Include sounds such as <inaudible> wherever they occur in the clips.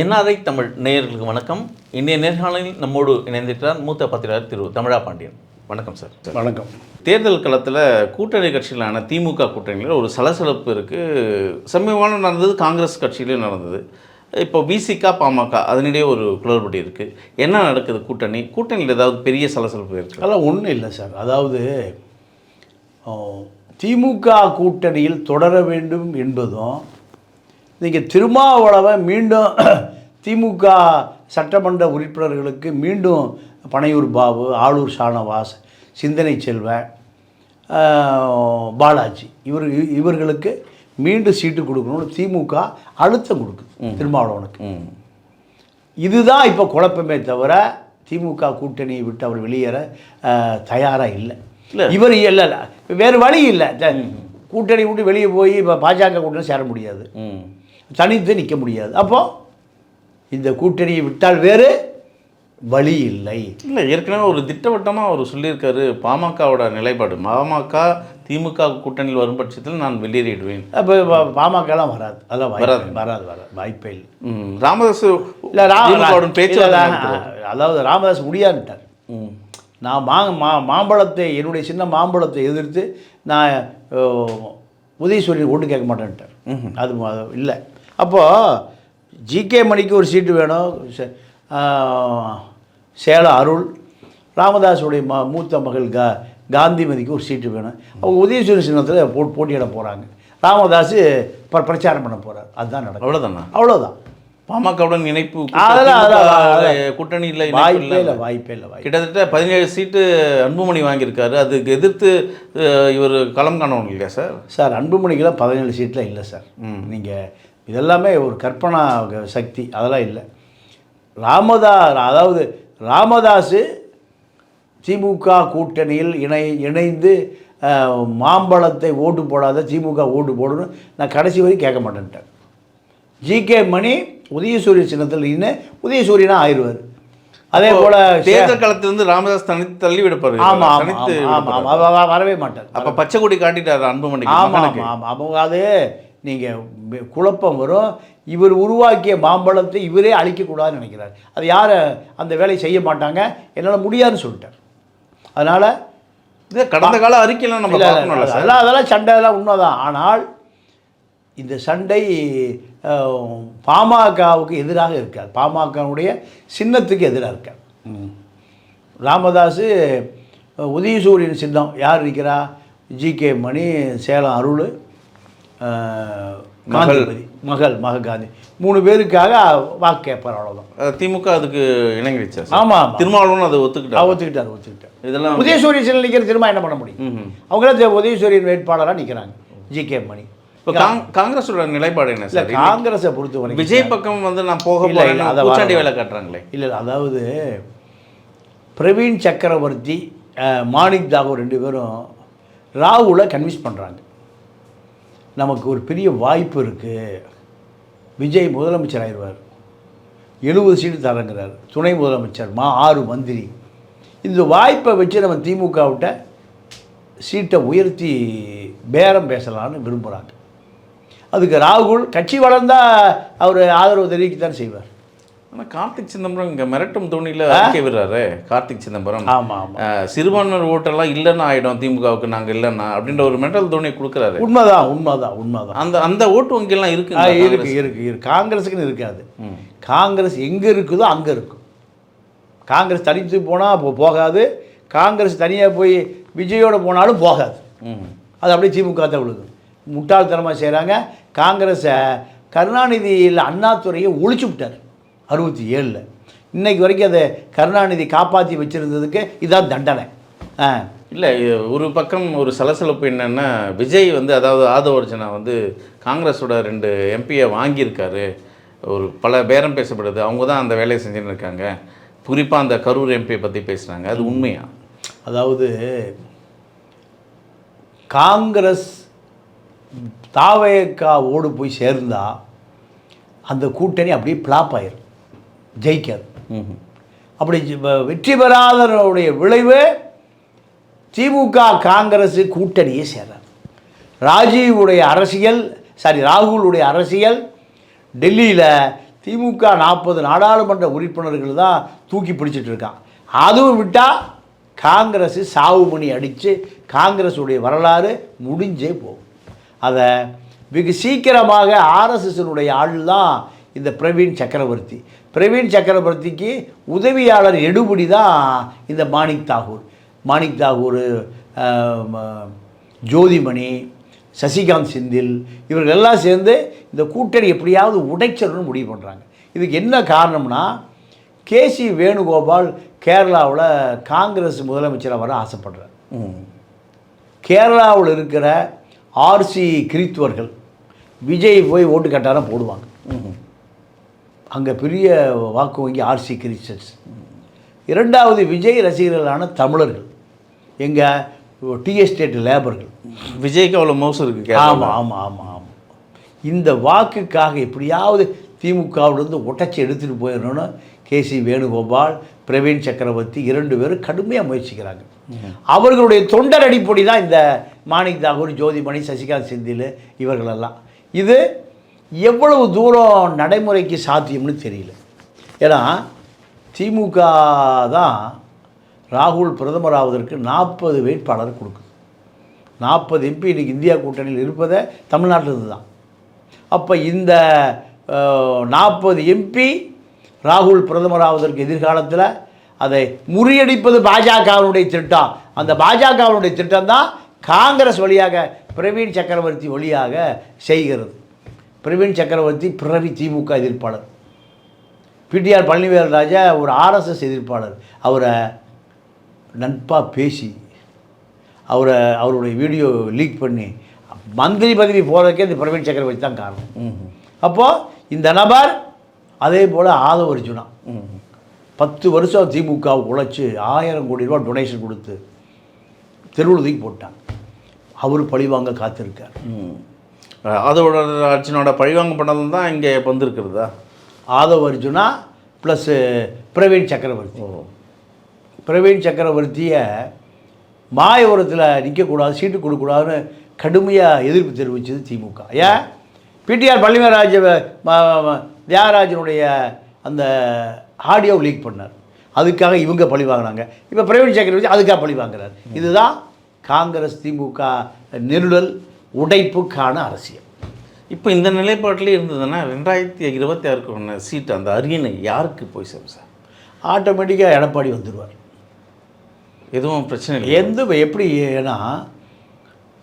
NRI Tamil நேயர்களுக்கு வணக்கம். இன்றைய நேர்காணலில் நம்மோடு இணைந்திருக்கிறார் மூத்த பத்திரிகையாளர் திரு தமிழா பாண்டியன் வணக்கம் சார். வணக்கம். தேர்தல் களத்தில் கூட்டணி கட்சிகளான திமுக கூட்டணியில் ஒரு சலசலப்பு இருக்குது சமீபமாக நடந்தது காங்கிரஸ் கட்சியிலையும் நடந்தது. இப்போ பிசிகா பாமக அதனிடையே ஒரு குளறுபடி இருக்குது என்ன நடக்குது கூட்டணி? கூட்டணியில் ஏதாவது பெரிய சலசலப்பு இருக்குது அதெல்லாம் ஒன்றும் இல்லை சார். அதாவது திமுக கூட்டணியில் தொடர வேண்டும் என்பதும் நீங்கள் திருமாவளவன் மீண்டும் <clears throat> திமுக சட்டமன்ற உறுப்பினர்களுக்கு மீண்டும் பனையூர் பாபு ஆளூர் ஷானவாஸ் சிந்தனை செல்வன் பாலாஜி இவர் இவர்களுக்கு மீண்டும் சீட்டு கொடுக்கணும்னு திமுக அழுத்தம் கொடுக்குது திருமாவளவனுக்கு. இதுதான் இப்போ குழப்பமே தவிர திமுக கூட்டணியை விட்டு அவர் வெளியேற தயாராக இல்லை. இவர் இல்லை வேறு வழி இல்லை. கூட்டணி விட்டு வெளியே போய் இப்போ பாஜக கூட்டணி சேர முடியாது. தனித்து நிற்க முடியாது. அப்போ இந்த கூட்டணியை விட்டால் வேறு வழி இல்லை. இல்லை ஏற்கனவே ஒரு திட்டவட்டமாக அவர் சொல்லியிருக்காரு பாமகவோட நிலைப்பாடு. பாமக திமுக கூட்டணியில் வரும் பட்சத்தில் நான் வெளியேறிடுவேன். அப்போ பாமகலாம் வராது. அதெல்லாம் வராது. வராது வராது. வாய்ப்பே இல்லை. ம், ராமதாஸ் இல்லை பேச்சுவார்த்தை நடத்துறாரு. அதாவது ராமதாஸ் முடியாதுட்டார். ம். நான் மா மா மாம்பழத்தை என்னுடைய சின்ன மாம்பழத்தை எதிர்த்து நான் உதயசூரியன் ஓட்டு கேட்க மாட்டேன்ட்டார். அது இல்லை. அப்போது ஜிகே மணிக்கு ஒரு சீட்டு வேணும். சேலம் அருள் ராமதாஸுடைய ம மூத்த மகள் கா காந்திமதிக்கு ஒரு சீட்டு வேணும். அவங்க உதயசூரிய சின்னத்தில் போ போட்டியிட போகிறாங்க ராமதாஸ் பிர பிரச்சாரம் பண்ண போகிறார் அதுதான் நடக்கும் அவ்வளோதானா அவ்வளோதான் பாமகவுடன் இணைப்பு அதெல்லாம். கூட்டணியில் இணைப்பு வாய்ப்பே இல்லை. இல்லை வாய்ப்பே இல்லை கிட்டத்தட்ட பதினேழு சீட்டு அன்புமணி வாங்கியிருக்காரு. அதுக்கு எதிர்த்து இவர் களம் காணணும் இல்லையா சார்? சார் அன்புமணிக்கெல்லாம் பதினேழு சீட்டில் இல்லை சார். நீங்கள் இதெல்லாமே ஒரு கற்பனா சக்தி அதெல்லாம் இல்லை. ராமதா அதாவது ராமதாஸ் திமுக கூட்டணியில் இணை இணைந்து மாம்பழத்தை ஓட்டு போடாத திமுக ஓட்டு போடணும் நான் கடைசி வரைக்கும் கேட்க மாட்டேன்ட்டேன். ஜிகே மணி உதயசூரியன் சின்னத்தில் நின்று உதயசூரியனா ஆயிடுவார். அதே போல் தேர்தல் களத்திலிருந்து ராமதாஸ் தனித்து தள்ளி விடப்பாரு ஆமாம் ஆமாம் வரவே மாட்டார். அப்ப பச்சை கொடி காட்டிட்டாரு அன்புமணி ஆமாம் ஆமாம் ஆமாம் அவங்க அது நீங்கள் குழப்பம் வரும். இவர் உருவாக்கிய மாம்பழத்தை இவரே அழிக்கக்கூடாதுன்னு நினைக்கிறார். அது யாரை? அந்த வேலையை செய்ய மாட்டாங்க. என்னால் முடியாதுன்னு சொல்லிட்டார். அதனால் இது கடந்த கால அறிக்கையெல்லாம் நம்ம அதெல்லாம் அதெல்லாம் சண்டை அதெல்லாம் உண்மைதான். ஆனால் இந்த சண்டை பாமகவுக்கு எதிராக இருக்காது. பாமகவுடைய சின்னத்துக்கு எதிராக இருக்காது. ராமதாஸ் உதயசூரியன் சின்னம். யார் இருக்கிறா? ஜிகே மணி சேலம் அருள் அஹ், மகள். மக காந்தி. மூணு பேருக்காக வாக்கு கேட்பார் அவ்வளோதான் திமுக அதுக்கு இணங்கிடுச்சா சார்? ஆமாம் திருமாவளவன் அதை ஒத்துக்கிட்டார்? ஒத்துக்கிட்டார் ஒத்துக்கிட்டார். இதெல்லாம் உதயசூரியன் நிற்கிற திரும்ப என்ன பண்ண முடியும். அவங்களே உதயசூரியன் வேட்பாளராக நிற்கிறாங்க ஜிகே மணி. இப்போ காங்- காங்கிரஸோட நிலைப்பாடு என்ன சார்? காங்கிரஸை பொறுத்த வரைக்கும் விஜய் பக்கம் வந்து நான் போக வர- வேலை காட்டுறாங்களே. இல்லை இல்லை அதாவது பிரவீன் சக்கரவர்த்தி மாணிக் தாகூர் ரெண்டு பேரும் ராகுலை கன்வின்ஸ் பண்ணுறாங்க நமக்கு ஒரு பெரிய வாய்ப்பு இருக்குது விஜய் முதலமைச்சர் ஆயிடுவார். எழுபது சீட்டு தரங்கிறார். துணை முதலமைச்சர் மா ஆறு மந்திரி. இந்த வாய்ப்பை வச்சு நம்ம திமுக விட்ட சீட்டை உயர்த்தி பேரம் பேசலாம்னு விரும்புகிறாங்க அதுக்கு ராகுல் கட்சி வளர்ந்தால் அவர் ஆதரவு தெரிவிக்கத்தான் செய்வார். ஆனா கார்த்திக் சிதம்பரம் இங்க மிரட்டும் தோணியில அறிக்கை விடுறாரு கார்த்திக் சிதம்பரம். ஆமாம் சிறுபான்மையினர் ஓட்டெல்லாம் இல்லைன்னா ஆயிடும் திமுகவுக்கு நாங்க இல்லைன்னா அப்படின்ற ஒரு மென்டல் தோணியை கொடுக்குறாரு. உண்மைதான் உண்மைதான் உண்மைதான். அந்த அந்த ஓட்டு வங்கியெல்லாம் இருக்கு இருக்கு இருக்கு இருக்கு. காங்கிரஸுக்குன்னு இருக்காது. காங்கிரஸ் எங்கே இருக்குதோ அங்கே இருக்கும். காங்கிரஸ் தனித்து போனால் அப்போ போகாது. காங்கிரஸ் தனியாக போய் விஜயோட போனாலும் போகாது. அது அப்படியே திமுக தான் விழுது முட்டாள்தனமாக செய்கிறாங்க காங்கிரஸை கருணாநிதியில் அண்ணாதுறையை ஒழிச்சு விட்டார். அறுபத்தி ஏழில். இன்னைக்கு வரைக்கும் அதை கருணாநிதி காப்பாற்றி வச்சுருந்ததுக்கு இதான் தண்டனை. ஆ. இல்லை ஒரு பக்கம் ஒரு சலசலப்பு என்னன்னா விஜய் வந்து அதாவது ஆதவர்ஜனா வந்து காங்கிரஸோட ரெண்டு எம்பியை வாங்கியிருக்காரு. ஒரு பல பேரம் பேசப்படுது. அவங்க தான் அந்த வேலையை செஞ்சுன்னு இருக்காங்க. குறிப்பாக அந்த கரூர் எம்பியை பற்றி பேசுகிறாங்க அது உண்மையா? அதாவது காங்கிரஸ் தாவேக்கா ஓடு போய் சேர்ந்தா அந்த கூட்டணி அப்படியே பிளாப் ஆயிரும். ஜெயிக்காது. அப்படி வெற்றி பெறாதனுடைய விளைவு திமுக காங்கிரஸ் கூட்டணியே சேராது. ராஜீவுடைய அரசியல் சாரி ராகுலுடைய அரசியல் டெல்லியில் திமுக நாற்பது நாடாளுமன்ற உறுப்பினர்கள் தான் தூக்கி பிடிச்சிட்டு இருக்கான் அதுவும் விட்டால் காங்கிரஸ் சாவு மணி அடித்து காங்கிரஸுடைய வரலாறு முடிஞ்சே போகும். அதை வெகு சீக்கிரமாக ஆர்எஸ்எஸ்னுடைய ஆள் தான் இந்த பிரவீன் சக்கரவர்த்தி. பிரவீன் சக்கரவர்த்திக்கு உதவியாளர் எடுபடி தான் இந்த மாணிக் தாகூர். மாணிக் தாகூர் ஜோதிமணி சசிகாந்த் செந்தில் இவர்கள் எல்லாம் சேர்ந்து இந்த கூட்டணி எப்படியாவது உடைச்சிடணும்னு முடிவு பண்ணுறாங்க இதுக்கு என்ன காரணம்னா கேசி வேணுகோபால் கேரளாவில் காங்கிரஸ் முதலமைச்சராக வர ஆசைப்படுறார். கேரளாவில் இருக்கிற ஆர்சி கிறித்துவர்கள் விஜய் போய் ஓட்டு கட்டாரம் போடுவாங்க. அங்கே பெரிய வாக்கு வங்கி ஆர்சி கிறிஸ்டன்ஸ் இரண்டாவது விஜய் ரசிகர்களான தமிழர்கள். எங்கள் டி எஸ்டேட் லேபர்கள். விஜய்க்கு அவ்வளோ மோசம் இருக்கு ஆமாம் ஆமாம் ஆமாம் ஆமாம் இந்த வாக்குக்காக எப்படியாவது திமுகவிலிருந்து உடச்சி எடுத்துகிட்டு போயிடணும்னு கேசி வேணுகோபால் பிரவீன் சக்கரவர்த்தி இரண்டு பேரும் கடுமையாக முயற்சிக்கிறாங்க. அவர்களுடைய தொண்டர் அடிப்படை தான் இந்த மாணிக் தாகூர் ஜோதிமணி சசிகாந்த் செந்தில் இவர்களெல்லாம். இது எவ்வளவு தூரம் நடைமுறைக்கு சாத்தியம்னு தெரியல. ஏன்னா திமுக தான் ராகுல் பிரதமர் ஆவதற்கு நாற்பது வேட்பாளர் கொடுக்குது. நாற்பது எம்பி இன்னைக்கு இந்தியா கூட்டணியில் இருப்பதை தமிழ்நாட்டிலிருந்து தான். அப்போ இந்த நாற்பது எம்பி ராகுல் பிரதமர் ஆவதற்கு எதிர்காலத்தில் அதை முறியடிப்பது பாஜகவினுடைய திட்டம். அந்த பாஜகவினுடைய திட்டம் தான் காங்கிரஸ் வழியாக பிரவீன் சக்கரவர்த்தி வழியாக செய்கிறது. பிரவீன் சக்கரவர்த்தி பிறவி திமுக எதிர்ப்பாளர். பிடிஆர் பழனிவேல் ராஜா ஒரு ஆர்எஸ்எஸ் எதிர்ப்பாளர். அவரை நட்பாக பேசி அவரை அவருடைய வீடியோ லீக் பண்ணி மந்திரி பதவி போகிறதுக்கே இந்த பிரவீன் சக்கரவர்த்தி தான் காரணம். ம் அப்போது இந்த நபர் அதே போல் ஆதவ அர்ஜுனா. ம் பத்து வருஷம் திமுகவுக்கு உழைச்சி ஆயிரம் கோடி ரூபா டொனேஷன் கொடுத்து தெருவில் தூக்கி போட்டான் அவர் பழிவாங்க காத்திருக்கார். அதோட அர்ஜுனோட பழிவாங்க பண்ணதும் தான் இங்கே வந்திருக்கிறதா? ஆதவ அர்ஜுனா ப்ளஸ்ஸு பிரவீன் சக்கரவர்த்தி. பிரவீன் சக்கரவர்த்தியை மாயவரத்தில் நிற்கக்கூடாது சீட்டு கொடுக்கக்கூடாதுன்னு கடுமையாக எதிர்ப்பு தெரிவித்தது திமுக. ஏன்? பிடிஆர் பழனிவராஜ தியாகராஜனுடைய அந்த ஆடியோ லீக் பண்ணார். அதுக்காக இவங்க பழி வாங்கினாங்க. இப்போ பிரவீன் சக்கரவர்த்தி அதுக்காக பழி வாங்குறார். இதுதான் காங்கிரஸ் திமுக நெருடல் உடைப்புக்கான அரசியல். இப்போ இந்த நிலைப்பாட்டிலே இருந்ததுன்னா ரெண்டாயிரத்தி இருபத்தி ஆறுக்கு ஒன்று சீட் அந்த அரியணை யாருக்கு போய் சேரும் சார்? ஆட்டோமேட்டிக்காக எடப்பாடி வந்துடுவார் எதுவும் பிரச்சனை இல்லை எந்த எப்படி ஏன்னா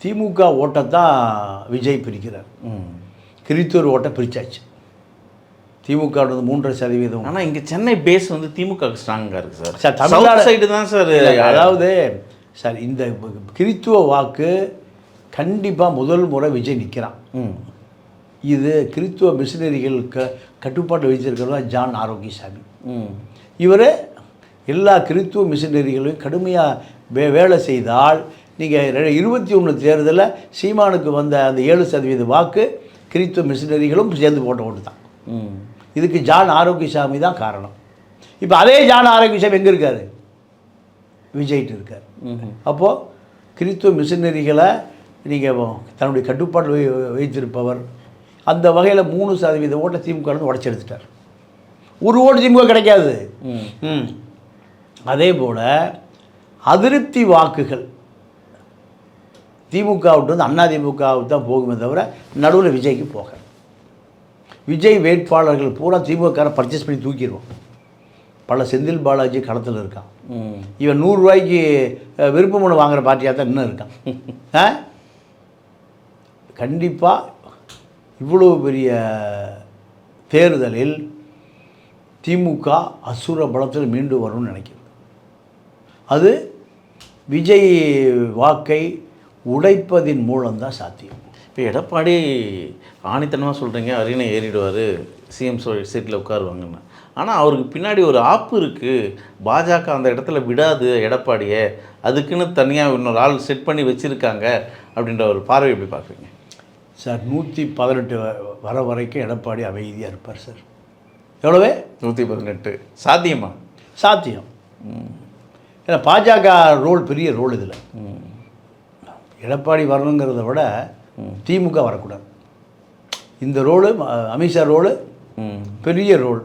திமுக ஓட்டத்தான் விஜய் பிரிக்கிறார். கிரித்தூர் ஓட்டை பிரிச்சாச்சு. திமுக வந்து மூன்றரை சதவீதம். ஆனால் இங்கே சென்னை பேஸ் வந்து திமுக ஸ்ட்ராங்காக இருக்குது சார். சார், தமிழ்நாடு- சைடு தான் சார். அதாவது சார் இந்த கிறித்துவ வாக்கு கண்டிப்பாக முதல் முறை விஜய் நிற்கிறான் இது கிறித்துவ மிஷினரிகள் க கட்டுப்பாட்டு வச்சிருக்கிறதா ஜான் ஆரோக்கியசாமி. ம். இவர் எல்லா கிறித்துவ மிஷினரிகளையும் கடுமையாக வே வேலை செய்தால் நீங்கள் இருபத்தி ஒன்று தேர்தலில் சீமானுக்கு வந்த அந்த ஏழு சதவீத வாக்கு கிறித்துவ மிஷினரிகளும் சேர்ந்து போட்ட ஓட்டு தான் ம். இதுக்கு ஜான் ஆரோக்கியசாமி தான் காரணம். இப்போ அதே ஜான் ஆரோக்கியசாமி எங்கே இருக்கார்? விஜய்ட்டு இருக்கார். ம் அப்போது கிறித்துவ மிஷினரிகளை நீங்கள் தன்னுடைய கட்டுப்பாட்டில் வை- வைத்திருப்பவர். அந்த வகையில் மூணு சதவீத ஓட்டை திமுக இருந்து உடச்சி எடுத்துட்டார். ஒரு ஓட்டு திமுக கிடைக்காது. அதே போல் அதிருப்தி வாக்குகள் திமுகவிட்டு வந்து அண்ணா திமுகவுக்கு தான் போகுமே தவிர நடுவில் விஜய்க்கு போக விஜய் வேட்பாளர்கள் பூரா திமுக பர்ச்சேஸ் பண்ணி தூக்கிடுவோம் பல செந்தில் பாலாஜி களத்தில் இருக்கான். இவன் நூறுரூவாய்க்கு அஹ், விருப்ப மனு வாங்குற பார்ட்டியாக தான் இன்னும் இருக்கான். <laughs> ஆ? கண்டிப்பாக இவ்வளோ பெரிய தேர்தலில் திமுக அசுர பலத்தில் மீண்டு வரும்னு நினைக்கிறது. அது விஜய் வாக்கை உடைப்பதின் மூலம்தான் சாத்தியம். இப்போ எடப்பாடி ஆணித்தனமாக சொல்கிறீங்க அரியணை ஏறிடுவார் சிஎம் சீட்டில் உட்காருவாங்கன்னு. ஆனால் அவருக்கு பின்னாடி ஒரு ஆப்பு இருக்குது பாஜக அந்த இடத்துல விடாது எடப்பாடியை. அதுக்குன்னு தனியாக இன்னொரு ஆள் செட் பண்ணி வச்சுருக்காங்க அப்படின்ற ஒரு பார்வை எப்படி பார்க்குறீங்க? சார் நூற்றி பதினெட்டு வர வரைக்கும் எடப்பாடி அமைதியாக இருப்பார் சார். எவ்வளவே? நூற்றி பதினெட்டு. சாத்தியமா? சாத்தியம். ஏன்னா பாஜக ரோல் பெரிய ரோல் இதில். ம். எடப்பாடி வரணுங்கிறத விட திமுக வரக்கூடாது. இந்த ரோலு அமித்ஷா ரோலு பெரிய ரோல்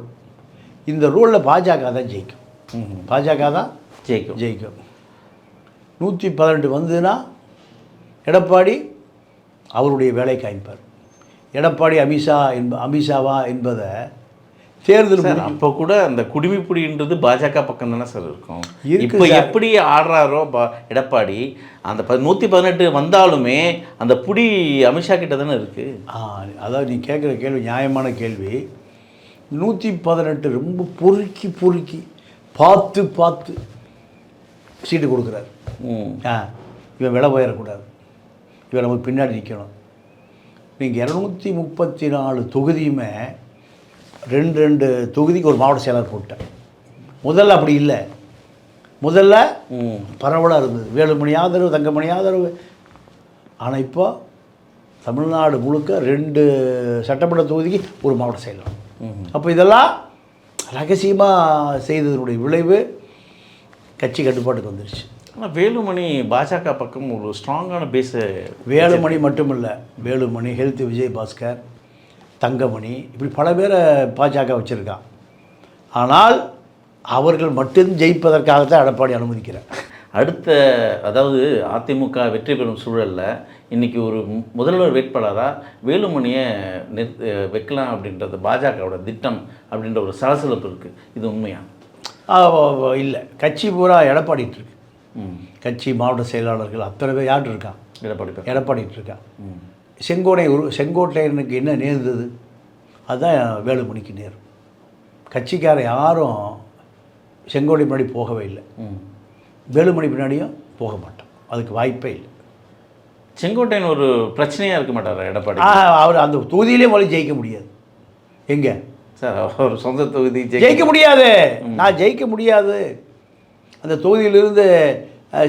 இந்த ரோலில் பாஜக தான் ஜெயிக்கும். ம் பாஜக தான் ஜெயிக்கும். ஜெயிக்கும். நூற்றி பதினெட்டு வந்ததுன்னா எடப்பாடி அவருடைய வேலை காமிப்பார் எடப்பாடி அமித்ஷா என்ப அமித்ஷாவா என்பதை தேர்தல் அப்போ கூட அந்த குடிமைப்புடின்றது பாஜக பக்கம் தானே சார் இருக்கும். இருக்கு இப்போ. எப்படி ஆடுறாரோ பா எடப்பாடி அந்த ப நூற்றி பதினெட்டு வந்தாலுமே அந்த புடி அமித்ஷா கிட்ட தானே இருக்கு. ஆ அதாவது நீ கேட்குற கேள்வி நியாயமான கேள்வி. நூற்றி பதினெட்டு ரொம்ப பொறுக்கி பொறுக்கி பார்த்து பார்த்து சீட்டு கொடுக்குறாரு. ஆ இவன் விலை போயிடக்கூடாது இவன் நமக்கு பின்னாடி நிற்கணும். நீங்கள் இரநூத்தி முப்பத்தி நாலு தொகுதியுமே ரெண்டு ரெண்டு தொகுதிக்கு ஒரு மாவட்ட செயலர் போட்டேன் முதல்ல அப்படி இல்லை. முதல்ல பரவலாக இருந்தது. வேலுமணி ஆதரவு தங்கமணி ஆதரவு. ஆனால் இப்போ தமிழ்நாடு முழுக்க ரெண்டு சட்டமன்ற தொகுதிக்கு ஒரு மாவட்ட செயலர் அப்போ இதெல்லாம் ரகசியமாக செய்ததனுடைய விளைவு கட்சி கட்டுப்பாட்டுக்கு வந்துருச்சு. ஆனால் வேலுமணி பாஜக பக்கம் ஒரு ஸ்ட்ராங்கான பேஸு வேலுமணி மட்டுமில்லை. வேலுமணி ஹெல்த் விஜய் பாஸ்கர் தங்கமணி இப்படி பல பேரை பாஜக வச்சுருக்கான் ஆனால் அவர்கள் மட்டும் ஜெயிப்பதற்காகத்தான் எடப்பாடி அனுமதிக்கிறார். அடுத்த அதாவது அதிமுக வெற்றி பெறும் சூழலில் இன்னைக்கு ஒரு முதல்வர் வேட்பாளராக வேலுமணியை நிறுத் வைக்கலாம் அப்படின்றது பாஜகவோட திட்டம் அப்படின்ற ஒரு சலசலப்பு இருக்குது இது உண்மையா? இல்லை. கட்சி பூரா எடப்பாடிட்டு இருக்கு. கட்சி மாவட்ட செயலாளர்கள் அத்தனை பேர் யார்கிட்ட இருக்கான் எடப்பாடி எடப்பாடிட்டு இருக்கான் ம். செங்கோடை உரு செங்கோட்டையனுக்கு என்ன நேர்ந்தது? அதுதான் வேலுமணிக்கு நேரும் கட்சிக்கார யாரும் செங்கோடை முன்னாடி போகவே இல்லை. ம். வேலுமணி பின்னாடியும் போக மாட்டோம். அதுக்கு வாய்ப்பே இல்லை. செங்கோட்டையன் ஒரு பிரச்சனையாக இருக்க மாட்டாரா எடப்பாடி? அவர் அந்த தொகுதியிலே முதல்ல ஜெயிக்க முடியாது. எங்கே? சார் அவர் சொந்த தொகுதி ஜெயிக்க முடியாது. நான் ஜெயிக்க முடியாது. அந்த தொகுதியிலிருந்து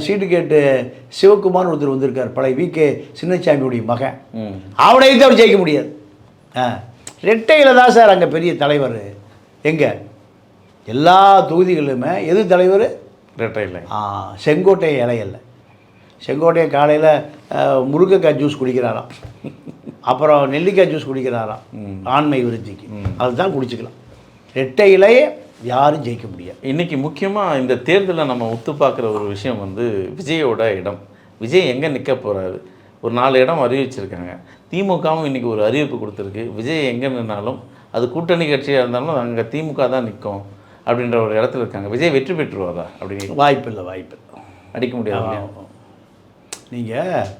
சீட்டு கேட்டு சிவகுமார் ஒருத்தர் வந்திருக்கார். பழைய வி. கே. சின்னசாமியுடைய மகன். அவனை எடுத்து அவர் ஜெயிக்க முடியாது. ஆ ரெட்டையில் தான் சார் அங்கே பெரிய தலைவர். எங்கே? எல்லா தொகுதிகளிலுமே எது தலைவர்? ரெட்டை இல்லை ஆ செங்கோட்டை இலையல்ல செங்கோட்டையை காலையில் முருங்கைக்காய் ஜூஸ் குடிக்கிறாராம். அப்புறம் நெல்லிக்காய் ஜூஸ் குடிக்கிறாராம். ஆண்மை விருத்திக்கு. அதுதான் குடிச்சுக்கலாம். ரெட்டை இலையை யாரும் ஜெயிக்க முடியாது. இன்னைக்கு முக்கியமாக இந்த தேர்தலில் நம்ம ஒத்து பார்க்குற ஒரு விஷயம் வந்து விஜயோட இடம். விஜய் எங்கே நிற்க போகிறாரு ஒரு நாலு இடம் அறிவிச்சிருக்காங்க. திமுகவும் இன்னைக்கு ஒரு அறிவிப்பு கொடுத்துருக்கு. விஜய் எங்கே நின்னாலும் அது கூட்டணி கட்சியாக இருந்தாலும் அங்கே திமுக தான் நிற்கும் அப்படின்ற ஒரு இடத்துல இருக்காங்க. விஜய் வெற்றி பெற்றுருவாரா அப்படி வாய்ப்பில்லை வாய்ப்பில்லை அடிக்க முடியாது நீங்கள்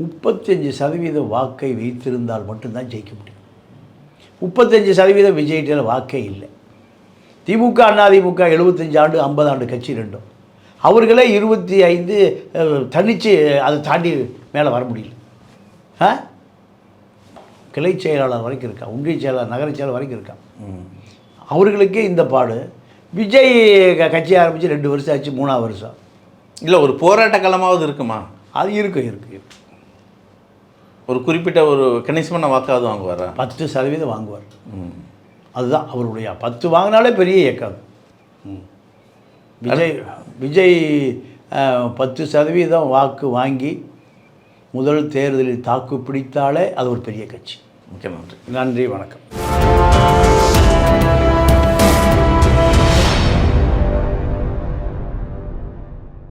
முப்பத்தஞ்சு சதவீத வாக்கை வைத்திருந்தால் மட்டும்தான் ஜெயிக்க முடியும். முப்பத்தஞ்சு சதவீதம் விஜய்கிட்ட வாக்கே இல்லை. திமுக அதிமுக எழுபத்தஞ்சு ஆண்டு ஐம்பது ஆண்டு கட்சி ரெண்டும். அவர்களே இருபத்தி ஐந்து தன்னிச்சு அதை தாண்டி மேலே வர முடியல. ஆ? கிளை செயலாளர் வரைக்கும் இருக்கான் ஒன்றிய செயலாளர் நகர செயலாளர் வரைக்கும் இருக்கான். அவர்களுக்கே இந்த பாடு. விஜய் கட்சி ஆரம்பித்து ரெண்டு வருஷம் ஆச்சு மூணாவது வருஷம். இல்லை ஒரு போராட்ட களமாவது இருக்குமா? அது இருக்கும் இருக்கு இருக்கு. ஒரு குறிப்பிட்ட ஒரு கணிசமான வாக்காவது வாங்குவாரா? பத்து சதவீதம் வாங்குவார். ம். அதுதான் அவருடைய பத்து வாங்கினாலே பெரிய இயக்கம். விஜய் விஜய் பத்து சதவீதம் வாக்கு வாங்கி முதல் தேர்தலில் தாக்கு பிடித்தாலே அது ஒரு பெரிய கட்சி. மிக்க நன்றி. நன்றி வணக்கம்.